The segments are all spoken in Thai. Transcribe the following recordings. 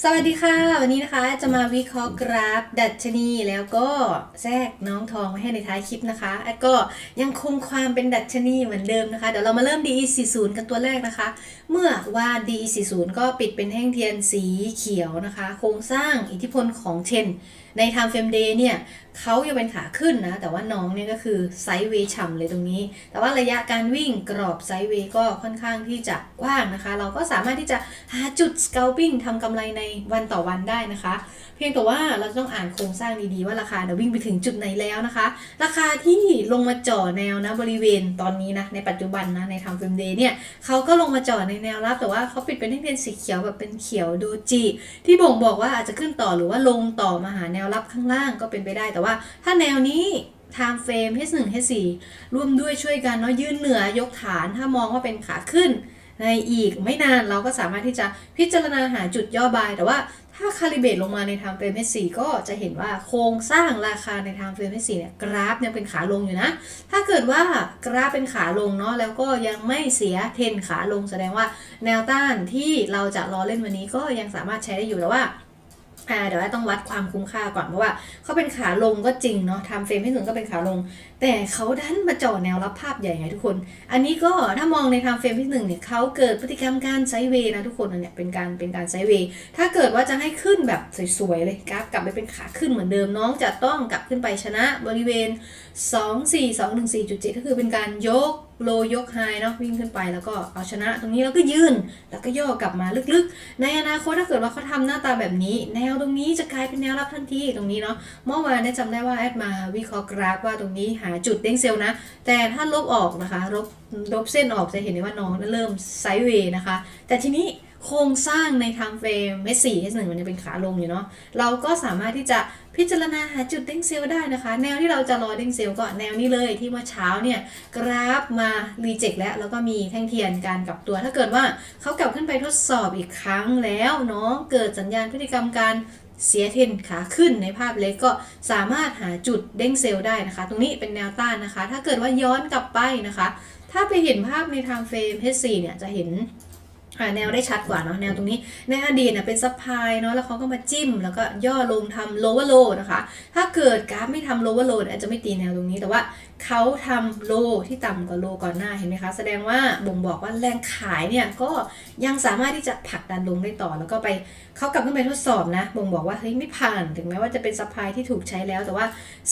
สวัสดีค่ะ วันนี้นะคะจะมาวิเคราะห์กราฟดัชนีแล้วก็แทรกน้องทองไว้ให้ในท้ายคลิปนะคะแล้วก็ยังคงความเป็นดัชนีเหมือนเดิมนะคะ เดี๋ยวเรามาเริ่ม DE40 กันตัวแรกนะคะ เมื่อว่า DE40 ก็ปิดเป็นแท่งเทียนสีเขียวนะคะ โครงสร้างอิทธิพลของเชน ใน Time Frame Day เนี่ยเขายังเป็นขาขึ้นนะ แต่ว่าน้องเนี่ยก็คือไซด์เวย์ฉ่ำเลยตรงนี้ แต่ว่าระยะการวิ่งกรอบไซด์เวย์ก็ค่อนข้างที่จะกว้างนะคะ เราก็สามารถที่จะหาจุด scalping ทำกำไรในวันต่อวันได้นะคะ พียงแต่ว่าเราต้องอ่านโครงสร้างดีๆว่าราคาเดี๋ยววิ่งไปถึงจุดไหนแล้วนะคะ ราคาที่ลงมาจ่อแนวนะบริเวณตอนนี้นะในปัจจุบันนะใน Time Frame Day เนี่ยเขาก็ลงมาจ่อในแนวรับ แต่ว่าเขาปิดเป็นเทียนสีเขียวแบบเป็นเขียวโดจิที่บ่งบอกว่าอาจจะขึ้นต่อหรือว่าลงต่อมาหาแนวรับข้างล่างก็เป็นไปได้ แต่ว่าถ้าแนวนี้ time frame H1 H4 ร่วมด้วยช่วยกันเนาะยืนเหนือยกฐานถ้ามองว่าเป็นขาขึ้นในอีกไม่นานเราก็สามารถที่จะพิจารณาหาจุดย่อบาย แต่ว่า ถ้าคาลิเบตลงมาใน time frame H4 ก็จะเห็นว่าโครงสร้างราคาใน time frame H4 เนี่ยกราฟยังเป็นขาลงอยู่นะ ถ้าเกิดว่ากราฟเป็นขาลงเนาะแล้วก็ยังไม่เสียเทนขาลงแสดงว่าแนวต้านที่เราจะรอเล่นวันนี้ก็ยังสามารถใช้ได้อยู่แต่ว่า เดี๋ยวต้องวัดความคุ้มค่าก่อนเพราะว่าเขาเป็นขาลงก็จริงเนาะทำเฟรมที่หนึ่งก็เป็นขาลง แต่เขาดันมาจ่อแนวรับภาพใหญ่ไงทุกคน อันนี้ก็ถ้ามองในทำเฟรมที่หนึ่งเนี่ยเขาเกิดพฤติกรรมการไซเวย์นะทุกคนเนี่ยเป็นการเป็นการไซเวย์ถ้าเกิดว่าจะให้ขึ้นแบบสวยๆเลยกราฟกลับไปเป็นขาขึ้นเหมือนเดิมน้องจะต้องกลับขึ้นไปชนะบริเวณ 2 4 2 1 4 7ก็คือเป็นการยก โลยกไฮเนาะวิ่งขึ้นไปแล้วก็เอาชนะ ตรงนี้แล้วก็ยืนแล้วก็ย่อกลับมาลึกๆ ในอนาคตถ้าเกิดว่าเขาทำหน้าตาแบบนี้ แนวตรงนี้จะกลายเป็นแนวรับทันทีตรงนี้เนาะเมื่อวานเนี่จำได้ว่าแอดมาวิเคราะห์กราฟว่าตรงนี้หาจุดเด้งเซลล์นะ แต่ถ้าลบออกนะคะลบลบเส้นออกจะเห็นได้ว่าน้องเริ่มไซด์เวย์นะคะ แต่ทีนี้ โครงสร้างในทางเฟรม S4 S1 มันยังเป็นขาลงอยู่เนาะเราก็สามารถที่จะพิจารณาหาจุดเด้งเซลล์ได้นะคะ แนวที่เราจะรอเด้งเซลล์ก็แนวนี้เลยที่เมื่อเช้าเนี่ยกราฟมารีเจ็คแล้ว แล้วก็มีแท่งเทียนการกลับตัว ถ้าเกิดว่าเขากลับขึ้นไปทดสอบอีกครั้งแล้วเนาะเกิดสัญญาณพฤติกรรมการเสียเทนขาขึ้นในภาพเล็กก็สามารถหาจุดเด้งเซลล์ได้นะคะ ตรงนี้เป็นแนวต้านนะคะ ถ้าเกิดว่าย้อนกลับไปนะคะ ถ้าไปเห็นภาพในทางเฟรม H4 เนี่ยจะเห็น หาแนวได้ชัดกว่าเนาะแนวตรงนี้ ในอดีตเนี่ยเป็นซับไพเนาะแล้วเขาก็มาจิ้ม แล้วก็ย่อลงทำ lower low นะคะ ถ้าเกิดกราฟไม่ทำ lower low เนี่ยอาจจะไม่ตีแนวตรงนี้แต่ว่าเขาทำ low ที่ต่ำกว่า low ก่อนหน้าเห็นไหมคะ แสดงว่าบ่งบอกว่าแรงขายเนี่ยก็ยังสามารถที่จะผลักดันลงได้ต่อ แล้วก็ไปเขากลับขึ้นไปทดสอบนะ บ่งบอกว่าเฮ้ยไม่ผ่านถึงแม้ว่าจะเป็นซัพพลายที่ถูกใช้แล้วแต่ว่า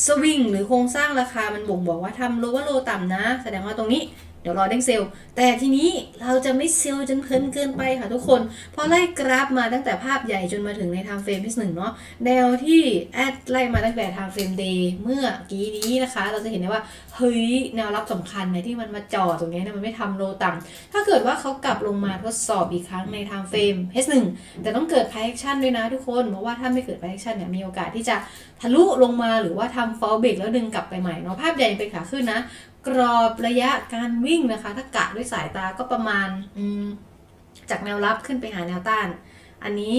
สวิงหรือโครงสร้างราคามันบ่งบอกว่าทำ lower low ต่ำนะ แสดงว่าตรงนี้ เดี๋ยวรอเด้งเซลล์แต่ทีนี้เราจะไม่เซลล์จนเพลินเกินไปค่ะทุกคน เพอไล่กราฟมาตั้งแต่ภาพใหญ่จนมาถึงใน time frame ที่หนึ่งเนาะแนวที่แอดไล่มาตั้งแต่ time frame day เมื่อกี้นี้นะคะ เราจะเห็นได้ว่าเฮ้ยแนวรับสำคัญเนี่ยที่มันมาจ่อตรงนี้เนี่ยมันไม่ทำโลต่ำถ้าเกิดว่าเขากลับลงมาทดสอบอีกครั้งใน time frame H1 แต่ต้องเกิด price action ด้วยนะทุกคนเพราะว่าถ้าไม่เกิด price action เนี่ยมีโอกาสที่จะทะลุลงมาหรือว่าทำ fall break แล้วดึงกลับไปใหม่เนาะภาพใหญ่ยังเป็นขาขึ้นนะกรอบระยะการวิ่งนะคะ ถ้ากะด้วยสายตาก็ประมาณจากแนวรับขึ้นไปหาแนวต้าน อันนี้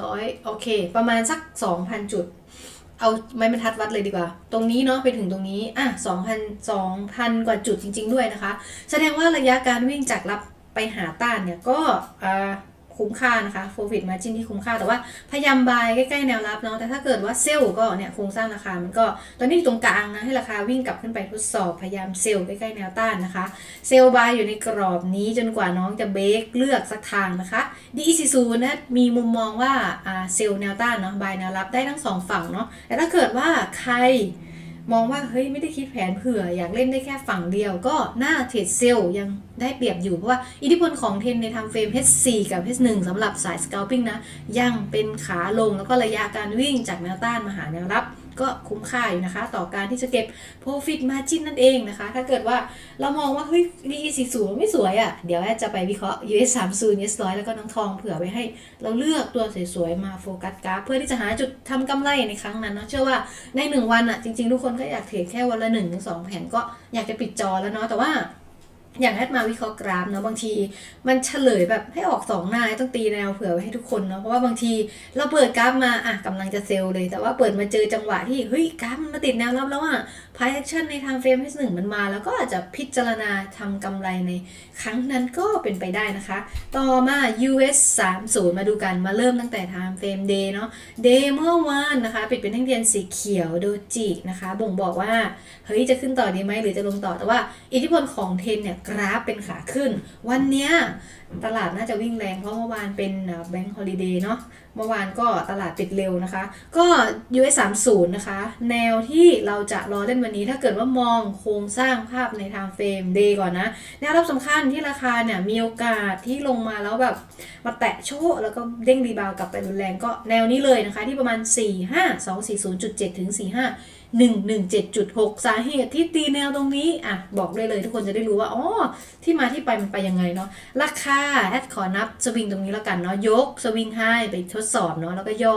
ร้อยโอเค ประมาณสัก 2,000 จุด เอาไม้บรรทัดวัดเลยดีกว่า ตรงนี้เนาะไปถึงตรงนี้อะ2,000 2,000 กว่าจุดจริง ๆ ด้วยนะคะ แสดงว่าระยะการวิ่งจากรับไปหาต้านเนี่ยก็อ่า คุ้มค่านะคะ profit margin ที่คุ้มค่า แต่ว่าพยายามบายใกล้ๆแนวรับเนาะ แต่ถ้าเกิดว่าเซลล์ก็เนี่ยโครงสร้างราคา มันก็ตอนนี้อยู่ตรงกลางนะ ให้ราคาวิ่งกลับขึ้นไปทดสอบ พยายามเซลล์ใกล้ๆแนวต้านนะคะ เซลล์บายอยู่ในกรอบนี้จนกว่าน้องจะเบรกเลือกสักทางนะคะ DEC0 นะมีมุมมองว่าอ่าเซลล์แนวต้านเนาะ บายแนวรับได้ทั้งสองฝั่งเนาะ แต่ถ้าเกิดว่าใคร มองว่าเฮ้ยไม่ได้คิดแผนเผื่อ อยากเล่นได้แค่ฝั่งเดียว ก็หน้าเทรดเซลล์ยังได้เปรียบอยู่เพราะว่าอิทธิพลของเทนในทำเฟรม H4 กับ H1 สำหรับสายสเกลปิ้งนะ ยังเป็นขาลงแล้วก็ระยะการวิ่งจากแนวต้านมาหาแนวรับ ก็คุ้มค่าอยู่นะคะ ต่อการที่จะเก็บ profit margin นั่นเองนะคะ ถ้าเกิดว่าเรามองว่าเฮ้ย DE40 ไม่สวยอะ่ะ เดี๋ยวแอดจะไปวิเคราะห์ US 30 US 100 แล้วก็น้องทองเผื่อไว้ให้ เราเลือกตัวสวยๆมาโฟกัสกราฟเพื่อที่จะหาจุดทำกำไรในครั้งนั้นเนาะเชื่อว่าในหนึ่งวันอะ่ะจริงๆทุกคนก็อยากเทรดแค่วันละ1นถึงสแผนก็อยากจะปิดจอแล้วเนาะแต่ว่า อย่างแอดมาวิเคราะห์กราฟเนาะบางที มันเฉลยแบบให้ออกสองหน้าต้องตีแนวเผื่อไว้ให้ทุกคนเนาะเพราะว่าบางทีเราเปิดกราฟมาอะกำลังจะเซลล์เลย แต่ว่าเปิดมาเจอจังหวะที่เฮ้ยกราฟมันมาติดแนวรับแล้วอะ พายแอคชั่นในทางเฟรมที่หนึ่งมันมา แล้วก็อาจจะพิจารณาทำกำไรในครั้งนั้นก็เป็นไปได้นะคะ ต่อมา US 30 มาดูกันมาเริ่มตั้งแต่ทางเฟรม day เนาะ day เมื่อวานนะคะ ปิดเป็นแท่งเทียนสีเขียวโดจินะคะ บ่งบอกว่าเฮ้ยจะขึ้นต่อดีไหมหรือจะลงต่อแต่ว่า อิทธิพลของเทนเนี่ยกราฟเป็นขาขึ้น วันเนี้ย ตลาดน่าจะวิ่งแรงเพราะเมื่อวานเป็นแบงค์ฮอลิเดย์เนาะเมื่อวานก็ตลาดปิดเร็วนะคะ ก็ US 30นะคะ แนวที่เราจะรอเล่นวันนี้ถ้าเกิดว่ามองโครงสร้างภาพในทางเฟรม day ก่อนนะ แนวรับสำคัญที่ราคาเนี่ยมีโอกาสที่ลงมาแล้วแบบมาแตะโชว์แล้วก็เด้งรีบาวกลับไปรุนแรงก็แนวนี้เลยนะคะ ที่ประมาณ 4 5 2 4 0 7 ถึง 4 5 117.6 สาเหตุที่ตีแนวตรงนี้อะบอกได้เลยทุกคนจะได้รู้ว่าอ๋อที่มาที่ไปมันไปยังไงเนาะราคาแอดขอนับสวิงตรงนี้แล้วกันเนาะยกสวิงไฮไปทดสอบเนาะแล้วก็ย่อ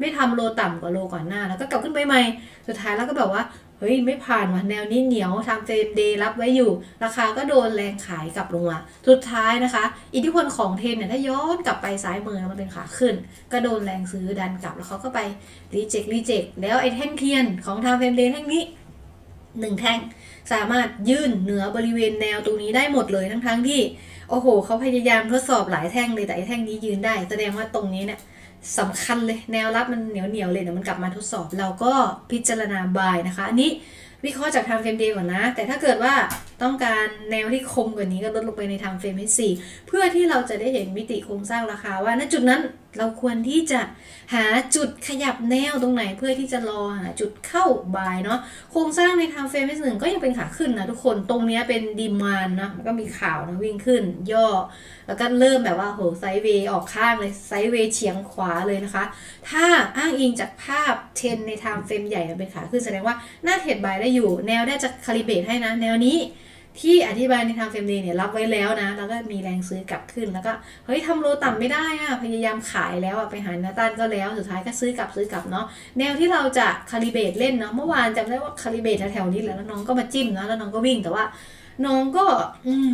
ไม่ทำโลต่ำกว่าโลก่อนหน้าแล้วก็กลับขึ้นไปใหม่ สุดท้ายแล้วก็แบบว่า เฮ้ยไม่ผ่านว่ะแนวนี้เหนียวทำเฟรมเดย์รับไว้อยู่ ราคาก็โดนแรงขายกลับลงมาสุดท้ายนะคะ อิทธิพลของเทนเนี่ยถ้าย้อนกลับไปซ้ายมือมันเป็นขาขึ้น ก็โดนแรงซื้อดันกลับแล้วเขาก็ไปรีเจ็ครีเจ็คแล้วไอ้แท่งเทียนของทางเฟรมเดย์แท่งนี้หนึ่งแท่งสามารถยื่นเหนือบริเวณแนวตรงนี้ได้หมดเลยทั้งทั้งๆที่ โอ้โหเขาพยายามทดสอบหลายแท่งเลยแต่ไอ้แท่งนี้ยืนได้ แสดงว่าตรงนี้เนี่ย สำคัญเลยแนวรับมันเหนียวเหนียวเลยเดี๋ยวมันกลับมาทดสอบ เราก็พิจารณาบายนะคะ อันนี้วิเคราะห์จากทางเฟรมเดย์ก่อนนะ แต่ถ้าเกิดว่าต้องการแนวที่คมกว่านี้ก็ลดลงไปในทางเฟรมที่สี่เพื่อที่เราจะได้เห็นมิติโครงสร้างราคาว่าณจุดนั้นเราควรที่จะหาจุดขยับแนวตรงไหนเพื่อที่จะรอหาจุดเข้าบายเนาะโครงสร้างในทางเฟรมที่หนึ่งก็ยังเป็นขาขึ้นนะทุกคนตรงนี้เป็นดีมานนะมันก็มีข่าวนะวิ่งขึ้น ย่อ แล้วก็เริ่มแบบว่าโหไซด์เวย์ออกข้างเลยไซด์เวย์เฉียงขวาเลยนะคะ ถ้าอ้างอิงจากภาพเทรนในไทม์เฟรมใหญ่เป็นขาขึ้นแสดงว่าหน้าเทรดบายได้อยู่ แนวได้จะคาลิเบตให้นะ แนวนี้ ที่อธิบายในทางเฟมเดย์เนี่ยรับไว้แล้วนะ แล้วก็มีแรงซื้อกลับขึ้นแล้วก็เฮ้ยทำโลต่ำไม่ได้อะพยายามขายแล้วอะไปหาหน้าต้านก็แล้วสุดท้ายก็ซื้อกลับซื้อกลับเนาะแนวที่เราจะคาลิเบตเล่นเนาะเมื่อวานจำได้ว่าคาลิเบตแถวๆนี้แหละแล้วน้องก็มาจิ้มนะแล้วน้องก็วิ่งแต่ว่า น้องก็อืม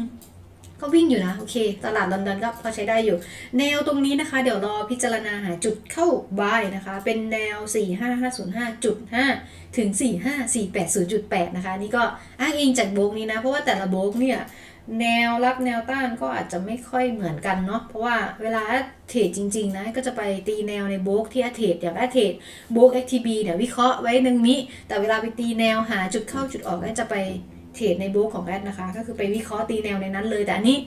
ก็วิ่งอยู่นะโอเค ตลาดลอนดอนก็พอใช้ได้อยู่ แนวตรงนี้นะคะ เดี๋ยวรอพิจารณาหาจุดเข้าบายนะคะ เป็นแนว 45505.5 ถึง 45480.8 นะคะ นี่ก็อ้างอิงจากโบกนี้นะ เพราะว่าแต่ละโบกเนี่ยแนวรับแนวต้านก็อาจจะไม่ค่อยเหมือนกันเนาะเพราะว่าเวลาเทรดจริง ๆ นะ ก็จะไปตีแนวในโบกที่เทรดอย่างเทรดโบก XTB เนี่ยวิเคราะห์ไว้หนึ่งนี้ แต่เวลาไปตีแนวหาจุดเข้าจุดออกก็จะไป เทรดในบล็อกของแอดนะคะ ก็คือไปวิเคราะห์ตีแนวในนั้นเลย แต่อันนี้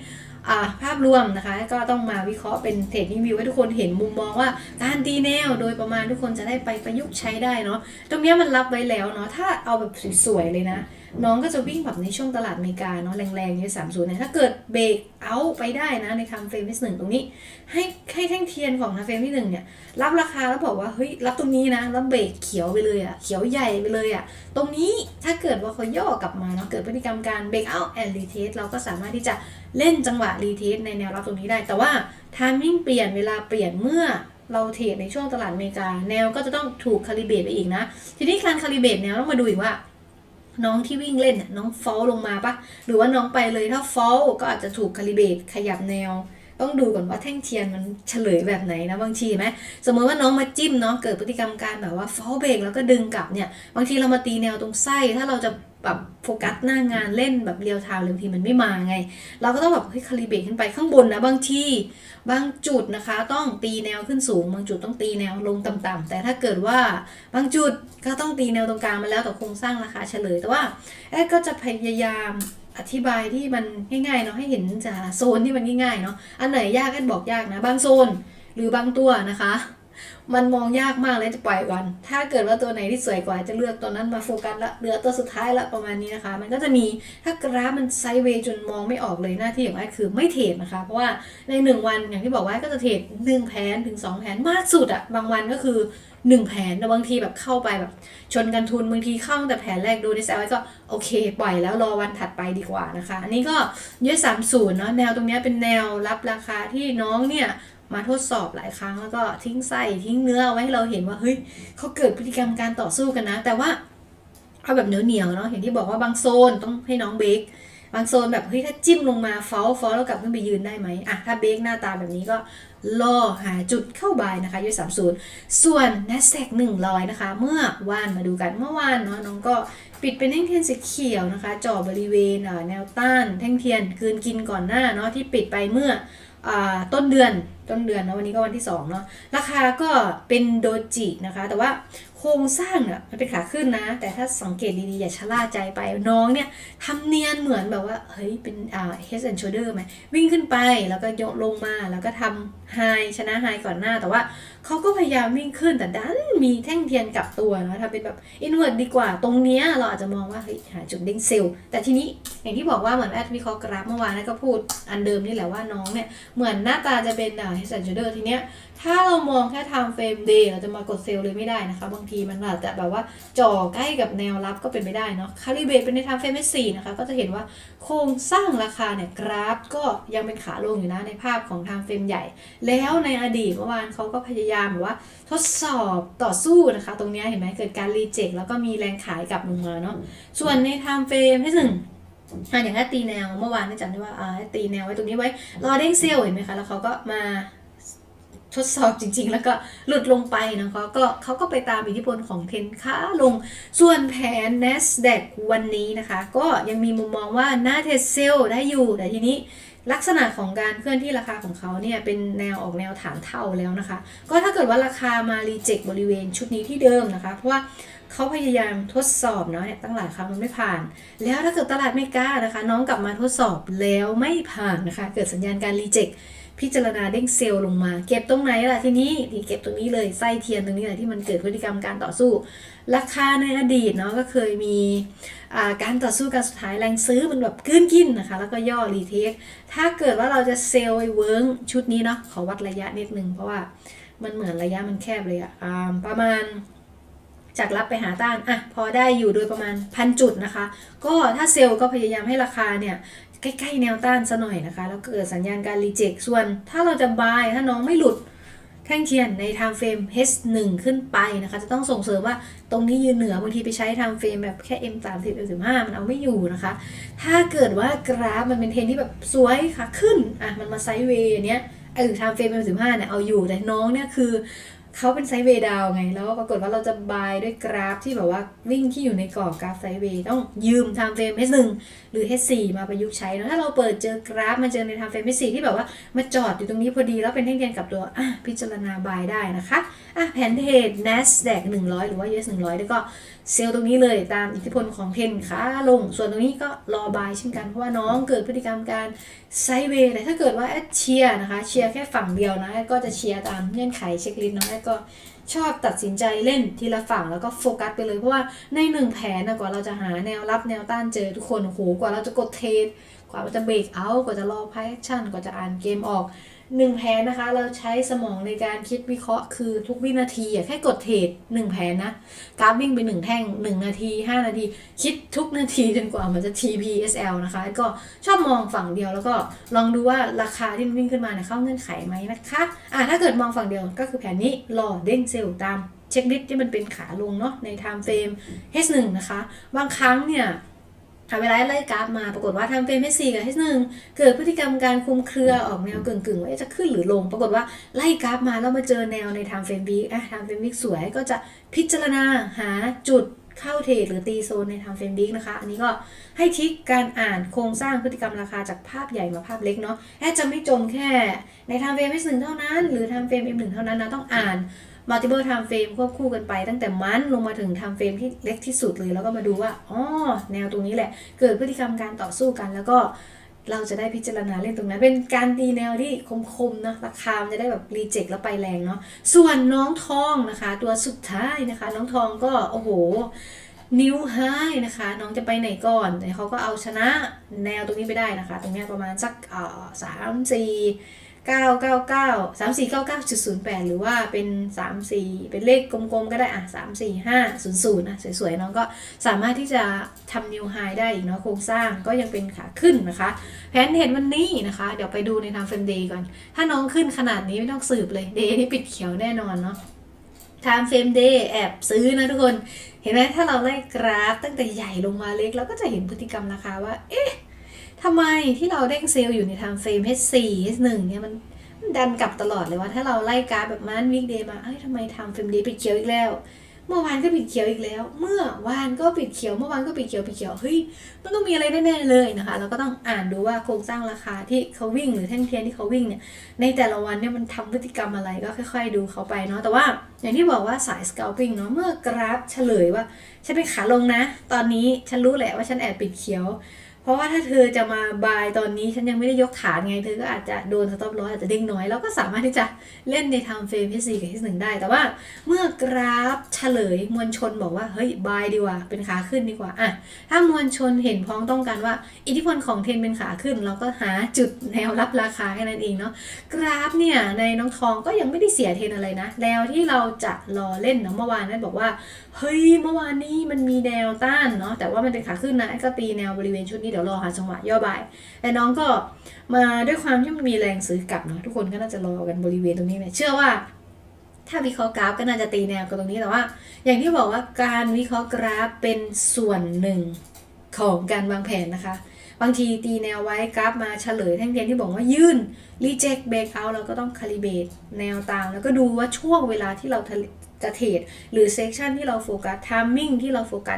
อ่ภาพรวมนะคะก็ต้องมาวิเคราะห์เป็นเทรดนิ่งวิวให้ทุกคนเห็นมุมมองว่าการตีแนวโดยประมาณทุกคนจะได้ไปประยุกต์ใช้ได้เนาะตรงนี้มันรับไว้แล้วเนาะถ้าเอาแบบสวยๆเลยนะ น้องก็จะวิ่งแบบในช่วงตลาดอเมริกาเนาะแรงๆเนี่ยสามศูนย์เนี่ยถ้าเกิดเบรกเอาไปได้นะในทำเฟรมที่หนึ่งตรงนี้ ให้ให้แท่งเทียนของนะเฟรมที่หนึ่งเนี่ยรับราคาแล้วบอกว่าเฮ้ยรับตรงนี้นะ แล้วเบรกเขียวไปเลยอะ่ะเขียวใหญ่ไปเลยอะ่ะตรงนี้ถ้าเกิดว่าเขาย่อกลับมาเนาะเกิดพฤติกรรมการเบรกเอาแอนรีเทสเราก็สามารถที่จะเล่นจังหวะรีเทสในแนวรับตรงนี้ได้ แต่ว่าทามมิ่งเปลี่ยนเวลาเปลี่ยนเมื่อเราเทรดในช่วงตลาดอเมริกา แนวก็จะต้องถูกคาลิเบรตไปอีกนะ ทีนี้การคาลิเบรตแนวต้องมาดูอีกว่า น้องที่วิ่งเล่นน้องฟอลลงมาปะหรือว่าน้องไปเลยถ้าฟอลก็อาจจะถูกคาลิเบตขยับแนว ต้องดูก่อนว่าแท่งเทียนมันเฉลยแบบไหนนะบางทีไหมสมมติว่าน้องมาจิ้มเนาะเกิดพฤติกรรมการแบบว่าฟอลเบรกแล้วก็ดึงกลับเนี่ยบางทีเรามาตีแนวตรงไส้ถ้าเราจะ แบบโฟกัสหน้างานเล่นแบบเรียวทม์เลยบางทีมันไม่มาไง เราก็ต้องแบบเฮ้ยคาลิเบรตขึ้นไปข้างบนนะบางทีบางจุดนะคะ ต้องตีแนวขึ้นสูง บางจุดต้องตีแนวลงต่ำๆแต่ถ้าเกิดว่าบางจุดก็ต้องตีแนวตรงกลางมาแล้วแต่โครงสร้างราคาเฉลย แต่ว่าแอดก็จะพยายามอธิบายที่มันง่ายๆเนาะให้เห็นจากโซนที่มันง่ายๆเนาะอันไหนยากแอดบอกยากนะ บางโซนหรือบางตัวนะคะ มันมองยากมากเลยจะปล่อยก่อนถ้าเกิดว่าตัวไหนที่สวยกว่าจะเลือกตัวนั้นมาโฟกัสละเหลือตัวสุดท้ายละประมาณนี้นะคะ มันก็จะมีถ้ากราฟมันไซด์เวย์จนมองไม่ออกเลยหน้าที่ของแอดคือไม่เทรดนะคะ เพราะว่าในหนึ่งวันอย่างที่บอกว่าก็จะเทรดหนึ่งแผนถึงสองแผนมากสุดอะบางวันก็คือหนึ่งแผนแต่บางทีแบบเข้าไปแบบ ชนกันทุนบางทีเข้าแต่แผนแรกดูในแซวไว้ก็โอเค ปล่อยแล้วรอวันถัดไปดีกว่านะคะ อันนี้ก็ยืดสามศูนย์เนาะแนวตรงนี้เป็นแนวรับราคาที่น้องเนี่ย มาทดสอบหลายครั้งแล้วก็ทิ้งไส้ทิ้งเนื้อไว้ให้เราเห็นว่าเฮ้ยเขาเกิดพฤติกรรมการต่อสู้กันนะ แต่ว่าเอาแบบเหนียวๆเนาะอย่างที่บอกว่าบางโซนต้องให้น้องเบรกบางโซนแบบเฮ้ยถ้าจิ้มลงมาฟอลฟอลแล้วกลับขึ้นไปยืนได้ไหมอะถ้าเบรกหน้าตาแบบนี้ก็ล่อหาจุดเข้าบายนะคะยุสามศูนย์ส่วน n a s d a q 100นะคะ เมื่อวานมาดูกันเมื่อวานเนาะน้องก็ปิดเป็นแท่งเทียนสีเขียวนะคะจ่อบริเวณแนวต้านแท่งเทียนคืนกินก่อนหน้าเนาะที่ปิดไปเมื่อ ต้นเดือนต้นเดือนเนาะวันนี้ก็วันที่2เนาะราคาก็เป็นโดจินะคะ แต่ว่า ครงสร้างเนี่ยมันเป็นขาขึ้นนะ แต่ถ้าสังเกตดีๆ อย่าชะล่าใจไปน้องเนี่ยทำเนียนเหมือนแบบว่า เฮ้ย เป็นอ่า head and shoulder ไหมวิ่งขึ้นไปแล้วก็ยกลงมาแล้วก็ทำ high ชนะ high ก่อนหน้า แต่ว่าเขาก็พยายามวิ่งขึ้นแต่ดันมีแท่งเทียนกลับตัวนะทำเป็นแบบ invert ดีกว่าตรงเนี้ยเราอาจจะมองว่าเฮ้ยหาจุดเด้งเซลล์แต่ทีนี้อย่างที่บอกว่าเหมือนแอดวิเคราะห์กราฟเมื่อวานนะก็พูดอันเดิมนี่แหละว่าน้องเนี่ยเหมือนหน้าตาจะเป็นอ่า head and shoulder ทีเนี้ย ถ้าเรามองแค่ time frame day เราจะมากดเซลล์เลยไม่ได้นะคะ บางทีมันอาจจะแบบว่าจ่อใกล้กับแนวรับก็เป็นไปได้เนาะคาลิเบตเป็นใน time frame 4นะคะ ก็จะเห็นว่าโครงสร้างราคาเนี่ยกราฟก็ยังเป็นขาลงอยู่นะในภาพของ time frame ใหญ่ แล้วในอดีตเมื่อวานเขาก็พยายามแบบว่าทดสอบต่อสู้นะคะ ตรงนี้เห็นไหมเกิดการรีเจ็คแล้วก็มีแรงขายกลับลงมาเนาะส่วนใน time frame ที่หนึ่งอะอย่างถ้าตีแนวเมื่อวานนี่จำได้ว่าอ่าตีแนวไว้ตรงนี้ไว้รอเด้งเซลเห็นไหมคะแล้วเขาก็มา ทดสอบจริง ๆ แล้วก็หลุดลงไปนะคะก็เขาก็ไปตามอิทธิพลของเทนค้าลง ส่วนแผน NASDAQ วันนี้นะคะ ก็ยังมีมุมมองว่าหน้าเทสเซลได้อยู่ แต่ทีนี้ลักษณะของการเคลื่อนที่ราคาของเขาเนี่ยเป็นแนวออกแนวฐานเท่าแล้วนะคะ ก็ถ้าเกิดว่าราคามารีเจ็คบริเวณชุดนี้ที่เดิมนะคะ เพราะว่าเขาพยายามทดสอบเนาะเนี่ยตั้งหลายครั้งมันไม่ผ่าน แล้วถ้าเกิดตลาดไม่กล้านะคะ น้องกลับมาทดสอบแล้วไม่ผ่านนะคะ เกิดสัญญาณการรีเจ็ค พิจารณาเด้งเซลล์ลงมา เก็บตรงไหนล่ะทีนี้ที่เก็บตรงนี้เลยไส้เทียนตรงนี้แหละที่มันเกิดพฤติกรรมการต่อสู้ ราคาในอดีตเนาะก็เคยมีการต่อสู้การสุดท้ายแรงซื้อมันแบบกึ้นกินนะคะ แล้วก็ย่อรีเทคถ้าเกิดว่าเราจะเซลล์ไอ้เวิร์งชุดนี้เนาะขอวัดระยะนิดนึงเพราะว่ามันเหมือนระยะมันแคบเลยอะอ่าประมาณจากรับไปหาต้าน อะ พอได้อยู่โดยประมาณพันจุดนะคะ ก็ถ้าเซลล์ก็พยายามให้ราคาเนี่ย ใกล้ๆแนวต้านซะหน่อยนะคะ แล้วเกิดสัญญาณการรีเจ็คส่วนถ้าเราจะบายถ้าน้องไม่หลุดแท่งเทียนใน time frame H1 ขึ้นไปนะคะ จะต้องส่งเสริมว่าตรงนี้ยืนเหนือบางทีไปใช้ time frame แบบแค่ M30 M15 มันเอาไม่อยู่นะคะ ถ้าเกิดว่ากราฟมันเป็นเทรนที่แบบสวยค่ะขึ้น อะ มันมาไซด์เวย์อเนี้ยเออ time frame M15 เนี่ยเอาอยู่แต่น้องเนี่ยคือ เขาเป็นไซด์เวย์ดาวไง แล้วปรากฏว่าเราจะบายด้วยกราฟที่แบบว่าวิ่งที่อยู่ในกรอบกราฟไซด์เวย์ต้องยืม time frame H1 หรือ H4 มาประยุกต์ใช้นะถ้าเราเปิดเจอกราฟมาเจอใน time frame H4 ที่แบบว่ามาจอดอยู่ตรงนี้พอดีแล้วเป็นแท่งเทียนกับตัวอะพิจารณาบายได้นะคะอะแผนเทรด NASDAQ 100 หรือว่า US 100 แล้วก็เซลล์ตรงนี้เลยตามอิทธิพลของเทนขาลง ส่วนตรงนี้ก็รอบายเช่นกันเพราะว่าน้องเกิดพฤติกรรมการไซเวย์แต่ถ้าเกิดว่าแอดเชียร์นะคะเชียร์แค่ฝั่งเดียวนะก็จะเชียร์ตามเงื่อนไขเช็คลิสต์เนาะแอดก็ชอบตัดสินใจเล่นทีละฝั่งแล้วก็โฟกัสไปเลยเพราะว่าในหนึ่งแผนนะกว่าเราจะหาแนวรับแนวต้านเจอทุกคนโหกว่าเราจะกดเทสกว่าเราจะเบรกเอากว่าจะรอพายแอคชั่นกว่าจะอ่านเกมออก หนึ่งแผนนะคะ เราใช้สมองในการคิดวิเคราะห์คือทุกวินาทีอะแค่กดเทรดหนึ่งแผนนะกราฟวิ่งไปหนึ่งแท่งหนึ่งนาทีห้านาที คิดทุกนาทีจนกว่ามันจะ TPSL นะคะ ก็ชอบมองฝั่งเดียวแล้วก็ลองดูว่าราคาที่มันวิ่งขึ้นมาเนี่ยเข้าเงื่อนไขไหมนะคะอะถ้าเกิดมองฝั่งเดียวก็คือแผนนี้รอเด้งเซลล์ตามเช็คลิสที่มันเป็นขาลงเนาะใน time frame H1 นะคะ บางครั้งเนี่ย หาเวลาไล่กราฟมาปรากฏว่า time frame H4 กับ H1 เกิดพฤติกรรมการคุมเครือออกแนวกึ่งๆว่าเอ๊ะจะขึ้นหรือลง ปรากฏว่าไล่กราฟมาแล้วมาเจอแนวใน time frame week อะ time frame week สวยก็จะพิจารณาหาจุดเข้าเทรดหรือตีโซนใน time frame week นะคะ อันนี้ก็ให้ทิกการอ่านโครงสร้างพฤติกรรมราคาจากภาพใหญ่มาภาพเล็กเนาะแอดจะไม่จมแค่ใน time frame H1 เท่านั้น หรือ time frame M1 เท่านั้นนะต้องอ่าน multiple time frame ควบคู่กันไป ตั้งแต่มันลงมาถึง time frame ที่เล็กที่สุดเลย แล้วก็มาดูว่าอ๋อแนวตรงนี้แหละ เกิดพฤติกรรมการต่อสู้กัน แล้วก็เราจะได้พิจารณาเล่นตรงนั้น เป็นการตีแนวที่คมๆนะราคามันจะได้แบบรีเจ็คแล้วไปแรงเนาะส่วนน้องทองนะคะ ตัวสุดท้ายนะคะ น้องทองก็โอ้โหนิวไฮนะคะ น้องจะไปไหนก่อนแต่เขาก็เอาชนะแนวตรงนี้ไปได้นะคะ ตรงนี้ประมาณสักอ่อสามสี่ เก้าเก้าเก้าสามสี่เก้าเก้าจุดศูนย์แปดหรือว่าเป็นสามสี่เป็นเลขกลมๆ ก็ได้อะสามสี่ห้าศูนะสวยๆน้องก็สามารถที่จะทำนิวไฮได้อีกเนาะโครงสร้างก็ยังเป็นขาขึ้นนะคะ แผนเห็นวันนี้นะคะ เดี๋ยวไปดูในทางเฟรมเดย์ก่อน ถ้าน้องขึ้นขนาดนี้ไม่ต้องสืบเลยเดย์นี่ปิดเขียวแน่นอนเนาะ time frame day แอบซื้อนะทุกคน เห็นไหมถ้าเราไล่กราฟตั้งแต่ใหญ่ลงมาเล็กเราก็จะเห็นพฤติกรรมราคาว่าเอ๊ะ ทำไมที่เราเด้งเซลล์อยู่ในไทม์เฟรม H4 H1 เนี่ยมันดันกลับตลอดเลยว่าถ้าเราไล่กราฟแบบมันวิกเดย์มาเอ้ยทำไมทม์เฟรมดีปิดเขียวอีกแล้ว เมื่อวานก็ปิดเขียวอีกแล้ว เมื่อวานก็ปิดเขียว เมื่อวานก็ปิดเขียวปิดเขียวเฮ้ยมันต้องมีอะไรแน่ๆเลยนะคะ เราก็ต้องอ่านดูว่าโครงสร้างราคาที่เขาวิ่งหรือแท่งเทียนที่เขาวิ่งเนี่ยในแต่ละวันเนี่ยมันทำพฤติกรรมอะไรก็ค่อย ๆ ดูเขาไปเนาะแต่ว่าอย่างที่บอกว่าสาย scalping เนาะเมื่อกราฟเฉลยว่าฉันเป็นขาลงนะ ตอนนี้ฉันรู้แหละว่าฉันแอบปิดเขียว เพราะว่าถ้าเธอจะมาบายตอนนี้ฉันยังไม่ได้ยกฐานไง เธอก็อาจจะโดนสต็อปลอสอาจจะเด้งน้อย แล้วก็สามารถที่จะเล่นในทม์เฟรม H4 กับ H1 ได้ แต่ว่าเมื่อกราฟเฉลยมวลชนบอกว่า เฮ้ย บายดีกว่า เป็นขาขึ้นดีกว่าอะถ้ามวลชนเห็นพ้องต้องกันว่า อิทธิพลของเทนเป็นขาขึ้น เราก็หาจุดแนวรับราคาแค่นั้นเองเนาะกราฟเนี่ยในน้องทองก็ยังไม่ได้เสียเทนอะไรนะแล้วที่เราจะรอเล่นเนาะเมื่อวานนั้นบอกว่า เฮ้ยเมื่อวานนี้มันมีแนวต้านเนาะแต่ว่ามันเป็นขาขึ้นนะก็ตีแนวบริเวณชุดนี้เดี๋ยวรอหาจังหวะย่อบายแต่น้องก็มาด้วยความที่มันมีแรงซื้อกลับเนาะทุกคนก็น่าจะรอกันบริเวณตรงนี้เนี่ยเชื่อว่า ถ้าวิเคราะห์กราฟก็น่าจะตีแนวกันตรงนี้แต่ว่า อย่างที่บอกว่าการวิเคราะห์กราฟเป็นส่วนหนึ่งของการวางแผนนะคะ บางทีตีแนวไว้กราฟมาเฉลยแท่งเทียนที่บอกว่ายื่น reject break out เราก็ต้อง calibrate แนวตามแล้วก็ดูว่าช่วงเวลาที่เรา จะเทรดหรือเซสชันที่เราโฟกัส timing ที่เราโฟกัส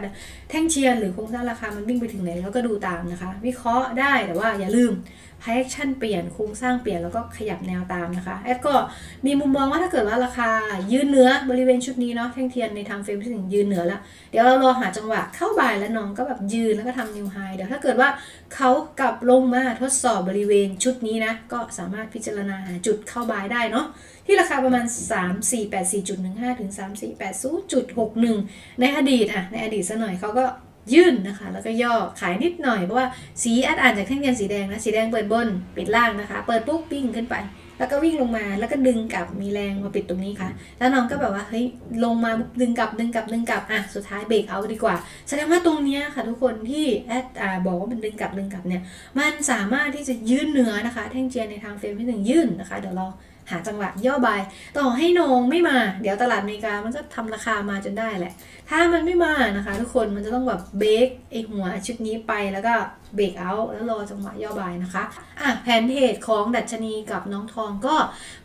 แท่งเชียร์หรือโครงสร้างราคามันวิ่งไปถึงไหนแล้วก็ดูตามนะคะ วิเคราะห์ได้แต่ว่าอย่าลืม high action เปลี่ยนโครงสร้างเปลี่ยนแล้วก็ขยับแนวตามนะคะแอดก็มีมุมมองว่าถ้าเกิดว่าราคายืนเหนือบริเวณชุดนี้เนาะแท่งเทียนในทางเฟรมที่ถึงยืนเหนือแล้ว เดี๋ยวเรารอหาจังหวะเข้าบ่ายแล้วน้องก็แบบยืนแล้วก็ทำนิวไฮเดี๋ยวถ้าเกิดว่าเขากลับลงมาทดสอบบริเวณชุดนี้นะก็สามารถพิจารณาหาจุดเข้าบ่ายได้เนาะ ที่ราคาประมาณ 3 4 8 4.15 ถึง 3 4 8 0.61 ในอดีตอะในอดีตซะหน่อยเขาก็ยื่นนะคะ แล้วก็ย่อขายนิดหน่อย เพราะว่าสีแอดอ่านจากแท่งเทียนสีแดงนะ สีแดงเปิดบน ปิดล่างนะคะ เปิดปุ๊บปิ้งขึ้นไป แล้วก็วิ่งลงมาแล้วก็ดึงกลับมีแรงมาปิดตรงนี้ค่ะ แล้วน้องก็แบบว่าเฮ้ยลงมาดึงกลับดึงกลับดึงกลับอะสุดท้ายเบรกเอาดีกว่า แสดงว่าตรงนี้ค่ะทุกคนที่แอดอ่าบอกว่ามันดึงกลับดึงกลับเนี่ยมันสามารถที่จะยื่นเนื้อนะคะ แท่งเจียนในทางเฟรมที่หนึ่งยื่นนะคะเดี๋ยวเรา หาจังหวะย่อบาย ต่อให้นองไม่มา เดี๋ยวตลาดอเมริกามันก็ทำราคามาจนได้แหละ ถ้ามันไม่มานะคะ ทุกคนมันจะต้องแบบเบรกไอหัวชุดนี้ไปแล้วก็เบรกเอาแล้วรอจังหวะย่อบายนะคะอะแผนเทรดของดัชนีกับน้องทองก็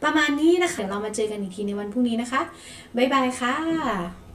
ประมาณนี้นะคะเดี๋ยวเรามาเจอกันอีกทีในวันพรุ่งนี้นะคะบ๊ายบายค่ะ